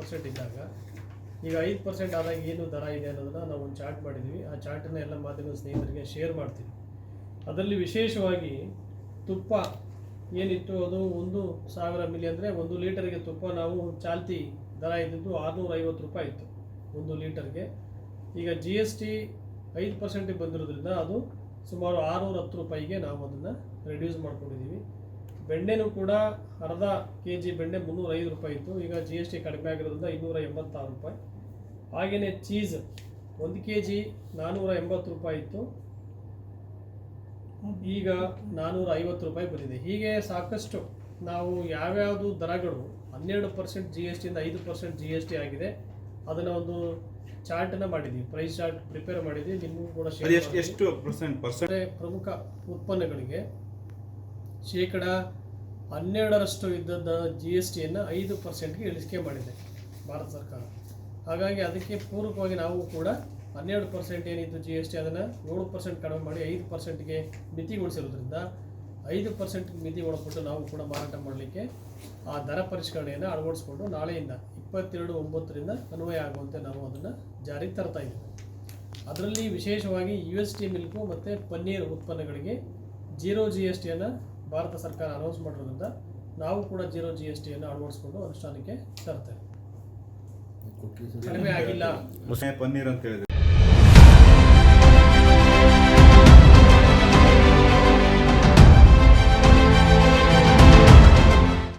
Percent ಇದ್ದಾಗ. ಈಗ ಐದು ಪರ್ಸೆಂಟ್ ಆದಾಗ ಏನು ದರ ಇದೆ ಅನ್ನೋದನ್ನ ನಾವು ಒಂದು ಚಾರ್ಟ್ ಮಾಡಿದ್ವಿ. ಆ ಚಾರ್ಟನ್ನು ಎಲ್ಲ ಮಾಧ್ಯಮ ಸ್ನೇಹಿತರಿಗೆ ಶೇರ್ ಮಾಡ್ತೀವಿ. ಅದರಲ್ಲಿ ವಿಶೇಷವಾಗಿ ತುಪ್ಪ ಏನಿತ್ತು ಅದು ಒಂದು ಸಾವಿರ ಮಿಲಿ ಅಂದರೆ ಒಂದು ಲೀಟರ್ಗೆ ತುಪ್ಪ ನಾವು ಚಾಲ್ತಿ ದರ ಇದ್ದಿದ್ದು ಆರುನೂರ ಐವತ್ತು ರೂಪಾಯಿ ಇತ್ತು ಒಂದು ಲೀಟರ್ಗೆ ಈಗ ಜಿ ಎಸ್ ಟಿ ಐದು ಪರ್ಸೆಂಟಿಗೆ ಬಂದಿರೋದ್ರಿಂದ ಅದು ಸುಮಾರು ಆರುನೂರ ಹತ್ತು ರೂಪಾಯಿಗೆ ನಾವು ಅದನ್ನು ರೆಡ್ಯೂಸ್ ಮಾಡ್ಕೊಂಡಿದ್ದೀವಿ ಬೆಣ್ಣೆನೂ ಕೂಡ ಅರ್ಧ ಕೆ ಜಿ ಬೆಣ್ಣೆ ಮುನ್ನೂರ ಐದು ರೂಪಾಯಿ ಇತ್ತು. ಈಗ ಜಿ ಎಸ್ ಟಿ ಕಡಿಮೆ ಆಗಿರೋದ್ರಿಂದ ಇನ್ನೂರ ಎಂಬತ್ತಾರು ರೂಪಾಯಿ. ಹಾಗೆಯೇ ಚೀಸ್ ಒಂದು ಕೆ ಜಿ ನಾನ್ನೂರ ಎಂಬತ್ತು ರೂಪಾಯಿ ಇತ್ತು. ಈಗ ನಾನ್ನೂರ ಐವತ್ತು ರೂಪಾಯಿ ಬಂದಿದೆ. ಹೀಗೆ ಸಾಕಷ್ಟು ನಾವು ಯಾವ್ಯಾವುದು ದರಗಳು ಹನ್ನೆರಡು ಪರ್ಸೆಂಟ್ ಜಿ ಎಸ್ ಟಿಯಿಂದ ಐದು ಪರ್ಸೆಂಟ್ ಜಿ ಎಸ್ ಟಿ ಆಗಿದೆ. ಅದನ್ನು ಒಂದು ಚಾರ್ಟನ್ನು ಮಾಡಿದ್ದೀವಿ ಪ್ರೈಸ್ ಚಾರ್ಟ್ ಪ್ರಿಪೇರ್ ಮಾಡಿದ್ದೀವಿ ನಿಮಗೂ ಕೂಡ ಎಷ್ಟು ಎಷ್ಟು ಪರ್ಸೆಂಟ್ ಪರ್ಸೆಂಟ್? ಪ್ರಮುಖ ಉತ್ಪನ್ನಗಳಿಗೆ ಶೇಕಡ ಹನ್ನೆರಡರಷ್ಟು ಇದ್ದದ ಜಿ ಎಸ್ ಟಿಯನ್ನು ಐದು ಪರ್ಸೆಂಟ್ಗೆ ಇಳಿಕೆ ಮಾಡಿದೆ ಭಾರತ ಸರ್ಕಾರ. ಹಾಗಾಗಿ ಅದಕ್ಕೆ ಪೂರಕವಾಗಿ ನಾವು ಕೂಡ ಹನ್ನೆರಡು ಪರ್ಸೆಂಟ್ ಏನಿತ್ತು ಜಿ ಎಸ್ ಟಿ ಅದನ್ನು ಏಳು ಪರ್ಸೆಂಟ್ ಕಡಿಮೆ ಮಾಡಿ ಐದು ಪರ್ಸೆಂಟ್ಗೆ ಮಿತಿಗೊಳಿಸಿರೋದ್ರಿಂದ ಐದು ಪರ್ಸೆಂಟ್ ಮಿತಿ ಒಳಪಟ್ಟು ನಾವು ಕೂಡ ಮಾರಾಟ ಮಾಡಲಿಕ್ಕೆ ಆ ದರ ಪರಿಷ್ಕರಣೆಯನ್ನು ಅಳವಡಿಸ್ಕೊಂಡು ನಾಳೆಯಿಂದ ಇಪ್ಪತ್ತೆರಡು ಒಂಬತ್ತರಿಂದ ಅನ್ವಯ ಆಗುವಂತೆ ನಾವು ಅದನ್ನು ಜಾರಿಗೆ ತರ್ತಾ ಇದ್ದೀವಿ. ಅದರಲ್ಲಿ ವಿಶೇಷವಾಗಿ ಯು ಎಸ್ ಟಿ ಮಿಲ್ಕು ಮತ್ತು ಪನ್ನೀರ್ ಉತ್ಪನ್ನಗಳಿಗೆ ಜೀರೋ ಜಿ ಎಸ್ ಟಿಯನ್ನು ಭಾರತ ಸರ್ಕಾರ ಅನೌನ್ಸ್ ಮಾಡಿರೋದ್ರಿಂದ ನಾವು ಕೂಡ ಜೀರೋ ಜಿ ಎಸ್ ಟಿಯನ್ನು ಅಳವಡಿಸ್ಕೊಂಡು ಅನುಷ್ಠಾನಕ್ಕೆ ತರ್ತೇವೆ. ಕಡಿಮೆ ಆಗಿಲ್ಲ. ಪನ್ನೀರ್ ಅಂತ ಹೇಳಿದ್ರೆ.